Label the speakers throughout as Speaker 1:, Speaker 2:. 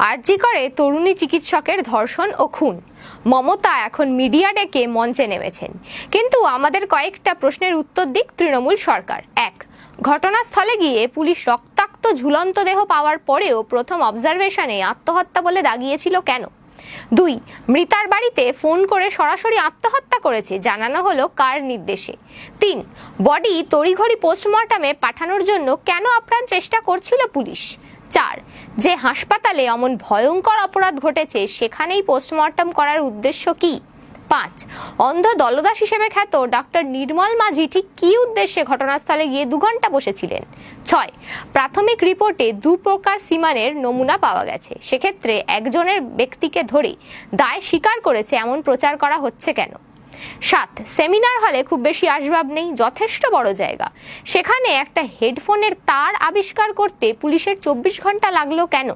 Speaker 1: আরজি করে তরুণী চিকিৎসকের ধর্ষণ ও খুন। মমতা এখন মিডিয়া ডেকে মঞ্চে নেমেছেন। কিন্তু আমাদের কয়েকটা প্রশ্নের উত্তর দিক তৃণমূল সরকার। এক, ঘটনাস্থলে গিয়ে পুলিশ রক্তাক্ত ঝুলন্ত দেহ পাওয়ার পরেও প্রথম অবজারভেশনে আত্মহত্যা বলে দাগিয়েছিল কেন? দুই, মৃতার বাড়িতে ফোন করে সরাসরি আত্মহত্যা করেছে জানানো হলো কার নির্দেশে। তিন, বডি তড়িঘড়ি পোস্টমর্টমে পাঠানোর জন্য কেন আপ্রাণ চেষ্টা করছিল পুলিশ? চার। যে হাসপাতালে অমন ভয়ঙ্কর অপরাধ ঘটেছে, সেখানেই পোস্টমর্টম করার উদ্দেশ্য কি? পাঁচ। অন্ধ দলদাস হিসেবে খ্যাত ডক্টর নির্মল মাঝি ঠিক কী উদ্দেশ্যে ঘটনাস্থলে গিয়ে দু ঘণ্টা বসেছিলেন? ছয়। প্রাথমিক রিপোর্টে দু প্রকার সিমানের নমুনা পাওয়া গেছে। সেক্ষেত্রে একজনের ব্যক্তিকে ধরে দায় স্বীকার করেছে, এমন প্রচার করা হচ্ছে কেন? সাত সেমিনার হলে খুব বেশি আসবাব নেই, যথেষ্ট বড় জায়গা। সেখানে একটা হেডফোনের তার আবিষ্কার করতে পুলিশের চব্বিশ ঘণ্টা লাগল কেন?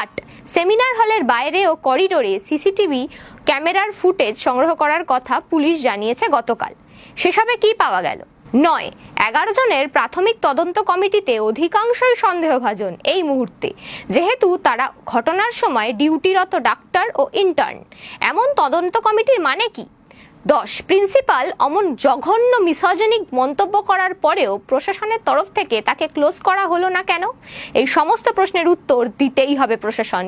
Speaker 1: আট সেমিনার হলের বাইরে ও করিডোরে সিসিটিভি ক্যামেরার ফুটেজ সংগ্রহ করার কথা পুলিশ জানিয়েছে গতকাল। সেসবে কি পাওয়া গেল? নয়, এগারো জনের প্রাথমিক তদন্ত কমিটিতে অধিকাংশই সন্দেহভাজন এই মুহূর্তে। যেহেতু তারা ঘটনার সময় ডিউটিরত ডাক্তার ও ইন্টার্ন এমন তদন্ত কমিটির মানে কি? দশ। প্রিন্সিপাল অমন জঘন্য মিসজনিক মন্তব্য করার পরেও প্রশাসনের তরফ থেকে তাকে ক্লোজ করা হলো না কেন? এই সমস্ত প্রশ্নের উত্তর দিতেই হবে প্রশাসন।